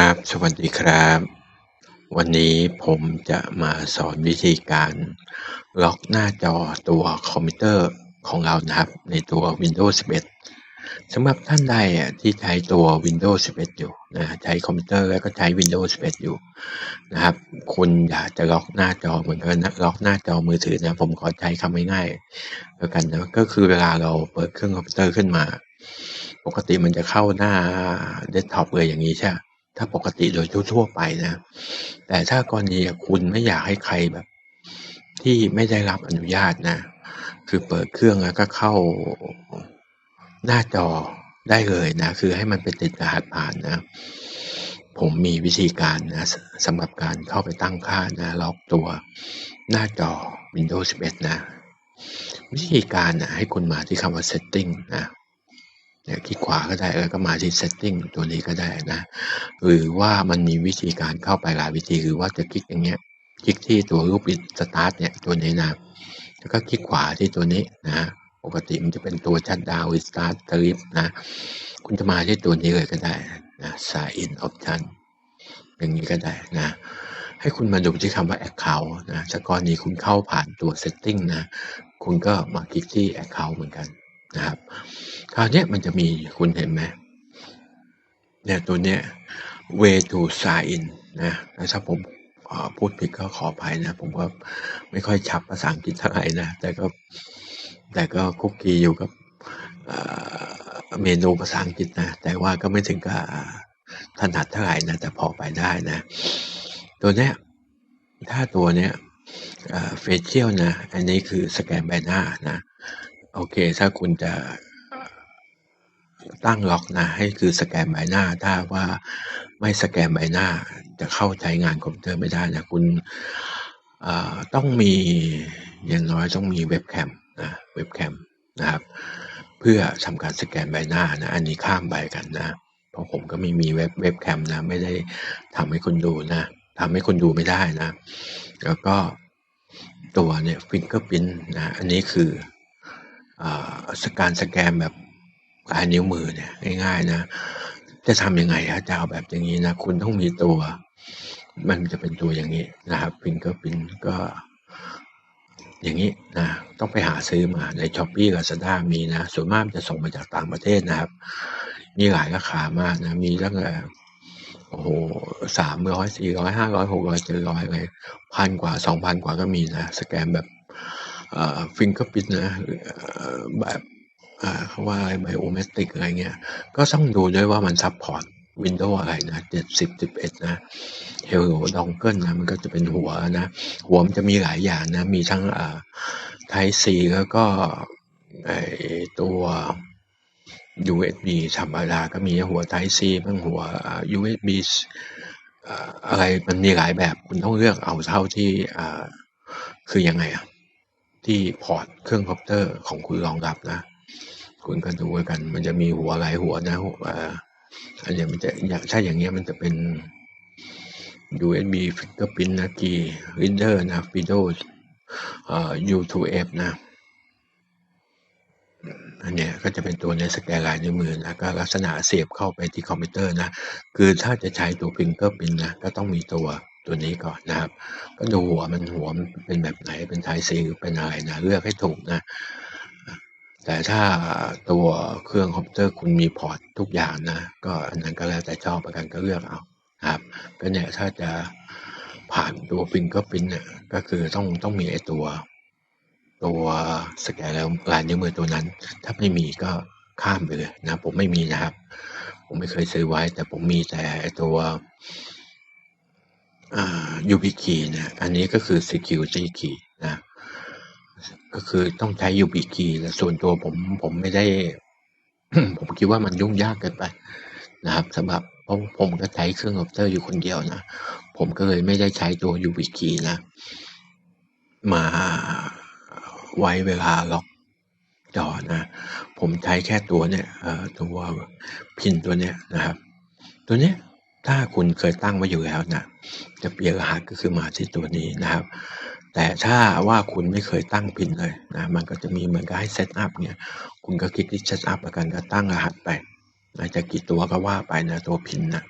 ครับ สวัสดีครับ วันนี้ผมจะมาสอนวิธีการ ล็อกหน้าจอตัวคอมพิวเตอร์ของเรานะครับ ในตัว Windows 11สำหรับท่านใดที่ใช้ตัว Windows 11 อยู่นะใช้คอมพิวเตอร์แล้วก็ใช้ Windows 11 อยู่นะครับ คุณอยากจะล็อกหน้าจอเหมือนกันนะล็อกหน้าจอมือถือนะ ผมขอใช้คำง่ายๆแล้วกันนะก็คือเวลาเราเปิดเครื่องคอมพิวเตอร์ขึ้นมาปกติมันจะเข้าหน้าเดสก์ท็อปเลยอย่างนี้ใช่ ถ้าปกติโดยทั่วๆไปนะ แต่ถ้ากรณีคุณไม่อยากให้ใครแบบ ที่ไม่ได้รับอนุญาตนะ คือเปิดเครื่องแล้วก็เข้าหน้าจอได้เลยนะ คือให้มันไปติดรหัสผ่านนะ ผมมีวิธีการนะสำหรับการเข้าไปตั้งค่านะล็อกตัวหน้าจอ Windows 11 นะ วิธีการนะให้คุณมาที่คำว่า setting นะ เนี่ยคลิกขวาก็ได้แล้วก็มาที่ setting ตัวนี้ก็ได้นะ หรือว่ามันมีวิธีการเข้าไปหลายวิธีหรือว่าจะคลิกอย่างเงี้ย คลิกที่ตัวรูปสตาร์ทเนี่ยตัวนี้นะแล้วก็คลิกขวาที่ตัวนี้นะปกติมันจะเป็นตัวชัดดาวน์สตาร์ททริปนะ คุณจะมาที่ตัวนี้เลยก็ได้นะ sign in option อย่างนี้ก็ได้นะ ให้คุณมาดูที่คำว่า account นะจากกรณีคุณเข้าผ่านตัว setting นะ คุณก็มาคลิกที่ account เหมือนกัน นะครับคราวนี้มันจะมีคุณเห็นไหมเนี่ยตัวเนี้ย way to sign in นะถ้าผมพูดผิดก็ขออภัยนะ ผมก็ไม่ค่อยชับภาษาอังกฤษเท่าไหร่นะ แต่ก็แต่ก็คุกคีอยู่กับเมนูภาษาอังกฤษนะ แต่ว่าก็ไม่ถึงกับถนัดเท่าไหร่นะ แต่พอไปได้นะ ตัวเนี้ยถ้าตัวเนี้ยเฟเชียลนะ อันนี้คือสแกนใบหน้านะ โอเค ถ้าคุณจะตั้งล็อกนะให้คือสแกนใบหน้า ถ้าว่าไม่สแกนใบหน้าจะเข้าใช้งานคอมพิวเตอร์ไม่ได้นะคุณต้องมีอย่างน้อยต้องมีเว็บแคมนะเว็บแคมนะครับ เพื่อทำการสแกนใบหน้านะอันนี้ข้ามไปกันนะ เพราะผมก็ไม่มีเว็บเว็บแคมนะไม่ได้ทำให้คุณดูนะทำให้คุณดูไม่ได้นะ แล้วก็ตัวเนี่ยฟิงเกอร์พินนะอันนี้คือ การสแกนแบบลายนิ้วมือเนี่ยง่ายๆนะ จะทำยังไงฮะจะเอาแบบอย่างนี้นะ คุณต้องมีตัว มันจะเป็นตัวอย่างนี้นะครับพิงเกอร์พินก็ อย่างนี้นะต้องไปหาซื้อมาในช้อปปี้กับซาด้ามีนะ ส่วนมากจะส่งมาจากต่างประเทศนะครับ มีหลายราคามากนะ มีตั้งแต่โอ้โหสามร้อยสี่ร้อยห้าร้อยหกร้อยเจ็ดร้อยเลยพันกว่าสองพันกว่าก็มีนะ สแกนแบบ ฟิงเกอร์พินนะแบบเขาว่าอะไรไบโอเมตริกอะไรเงี้ย ก็ต้องดูด้วยว่ามันซับพอร์ตวินโดว์อะไรนะเจ็ดสิบสิบเอ็ดนะเฮลโลดองเกิลนะมันก็จะเป็นหัวนะ หัวมันจะมีหลายอย่างนะ มีทั้งอ่าไทซีแล้วก็ไอตัว USB ธรรมดาก็มีหัวไทซีบ้างหัว USB อะไรมันมีหลายแบบคุณต้องเลือกเอาเท่าที่อ่าคือยังไงอะ ที่พอร์ตเครื่องคอมพิวเตอร์ของคุณรองรับนะ คุณก็ดูกัน มันจะมีหัวหลายหัวนะอันนี้มันจะอย่างถ้าอย่างเงี้ยมันจะเป็น USB fingerprint นะ key reader นะ Windows เอ่อ U2F นะอันเนี้ยก็จะเป็นตัวในสแกนลายนิ้วมือนะก็ลักษณะเสียบเข้าไปที่คอมพิวเตอร์นะ คือถ้าจะใช้ตัว fingerprint นะ ก็ต้องมีตัว ตัวนี้ก่อนนะครับ ก็ดูหัวมันหัวมันเป็นแบบไหนเป็นไทซีหรือเป็นอะไรนะเลือกให้ถูกนะ แต่ถ้าตัวเครื่องคอมพิวเตอร์คุณมีพอร์ตทุกอย่างนะ ก็อันนั้นก็แล้วแต่ชอบประกันก็เลือกเอาครับก็เนี่ยถ้าจะผ่านตัวฟิงก็ฟินเนี่ยก็คือต้องต้องมีไอตัว ตัวสแกนแล้วลายนิ้วมือตัวนั้น ถ้าไม่มีก็ข้ามไปเลยนะ ผมไม่มีนะครับ ผมไม่เคยซื้อไว้ แต่ผมมีแต่ตัว ยูพีคีนี่ยอันนี้ก็คือ security key นะก็คือต้องใช้ยูบิคีแต่ส่วนตัวผมผมไม่ได้ ผมคิดว่ามันยุ่งยากเกินไปนะครับสำหรับเพราะผมก็ใช้เครื่องคอมพิวเตอร์อยู่คนเดียวนะ ผมก็เลยไม่ได้ใช้ตัวยูบิคีนะ มาไว้เวลาล็อกจอนะ ผมใช้แค่ตัวเนี่ยตัวพินตัวเนี้ยนะครับ ตัวเนี้ย ถ้าคุณเคยตั้งไว้อยู่แล้วนะจะเปลี่ยนรหัสก็คือมาที่ตัวนี้นะครับ แต่ถ้าว่าคุณไม่เคยตั้งพินเลยนะมันก็จะมีเหมือนกับให้เซตอัพเนี่ยคุณก็คลิกที่เซตอัพแล้วกันก็ตั้งรหัสไปนะจะกี่ตัวก็ว่าไปนะตัวพินนะ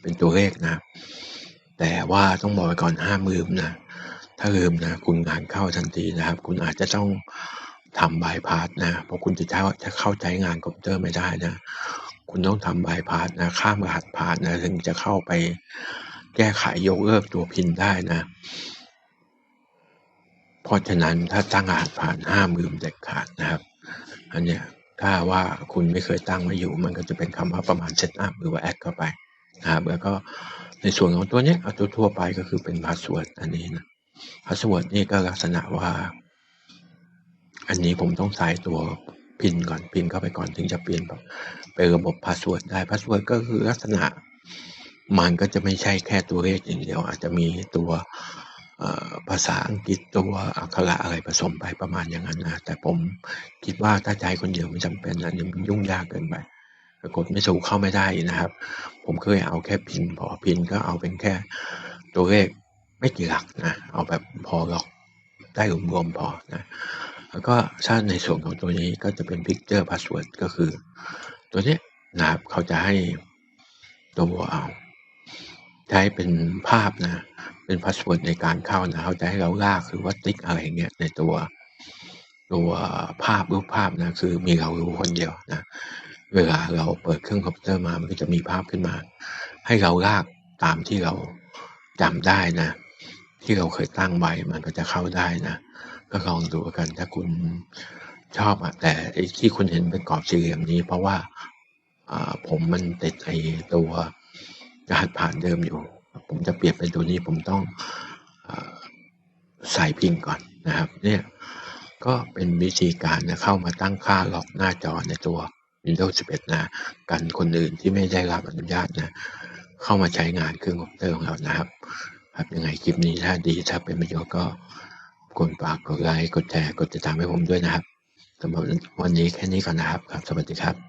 เป็นตัวเลขนะ แต่ว่าต้องบอกไว้ก่อนห้ามลืมนะถ้าลืมนะคุณงานเข้าทันทีนะครับ คุณอาจจะต้องทำบายพาสนะเพราะคุณจะใช้จะเข้าใจงานคอมพิวเตอร์ไม่ได้นะ คุณต้องทำบายพาสนะข้ามรหัสผ่านนะถึงจะเข้าไปแก้ไขยกเลิกตัวพินได้นะเพราะฉะนั้นถ้าตั้งรหัสผ่านห้ามลืมเด็ดขาดนะครับ อันเนี้ยถ้าว่าคุณไม่เคยตั้งไว้อยู่ มันก็จะเป็นคำว่าประมาณเซตอัพหรือว่าแอดเข้าไปนะครับแล้วก็ในส่วนของตัวเนี้ยเอาตัวทั่วไปก็คือเป็นพาสเวิร์ดอันนี้นะพาสเวิร์ดนี่ก็ลักษณะว่า อันนี้ผมต้องใส่ตัว พินก่อนพินเข้าไปก่อนถึงจะเปลี่ยนเป็นระบบพาสเวิร์ดได้พาสเวิร์ดก็คือลักษณะมันก็จะไม่ใช่แค่ตัวเลขอย่างเดียวอาจจะมีตัวภาษาอังกฤษตัวอักขระอะไรผสมไปประมาณอย่างนั้นนะแต่ผมคิดว่าถ้าใจคนเดียวไม่จำเป็นอันนี้มันยุ่งยากเกินไปกดไม่สูเข้าไม่ได้นะครับ ผมเคยเอาแค่พินพอพินก็เอาเป็นแค่ตัวเลขไม่กี่หลักนะเอาแบบพอหรอกได้รวมๆพอนะ แล้วก็ถ้าในส่วนของตัวนี้ก็จะเป็น picture password ก็คือ ตัวนี้นะครับเขาจะให้ตัวเอาใช้เป็นภาพนะ เป็นพาสเวิร์ดในการเข้านะเขาจะให้เราลากหรือว่าติ๊กอะไรเงี้ยในตัวตัวภาพรูปภาพนะคือมีเรารู้คนเดียวนะ เวลาเราเปิดเครื่องคอมพิวเตอร์มามันก็จะมีภาพขึ้นมา ให้เราลากตามที่เราจำได้นะ ที่เราเคยตั้งไว้มันก็จะเข้าได้นะ ก็ลองดูกันถ้าคุณชอบอะแต่ที่คุณเห็นเป็นกรอบสี่เหลี่ยมนี้ เพราะว่าผมมันติดไอตัวรหัสผ่านเดิมอยู่ ผมจะเปลี่ยนเป็นตัวนี้ผมต้องอใส่พินก่อนนะครับ เนี่ยก็เป็นวิธีการนะเข้ามาตั้งค่าล็อกหน้าจอในตัว Windows 11 นะ กันคนอื่นที่ไม่ได้รับอนุญาตนะ เข้ามาใช้งานเครื่องคอมพิวเตอร์ของเรานะครับ ครับยังไงคลิปนี้ถ้าดีถ้าเป็นประโยชน์ก็ กดฝากกดไลค์กดแชร์กดติดตามให้ผมด้วยนะครับสำหรับวันนี้แค่นี้ก่อนนะครับครับ สวัสดีครับ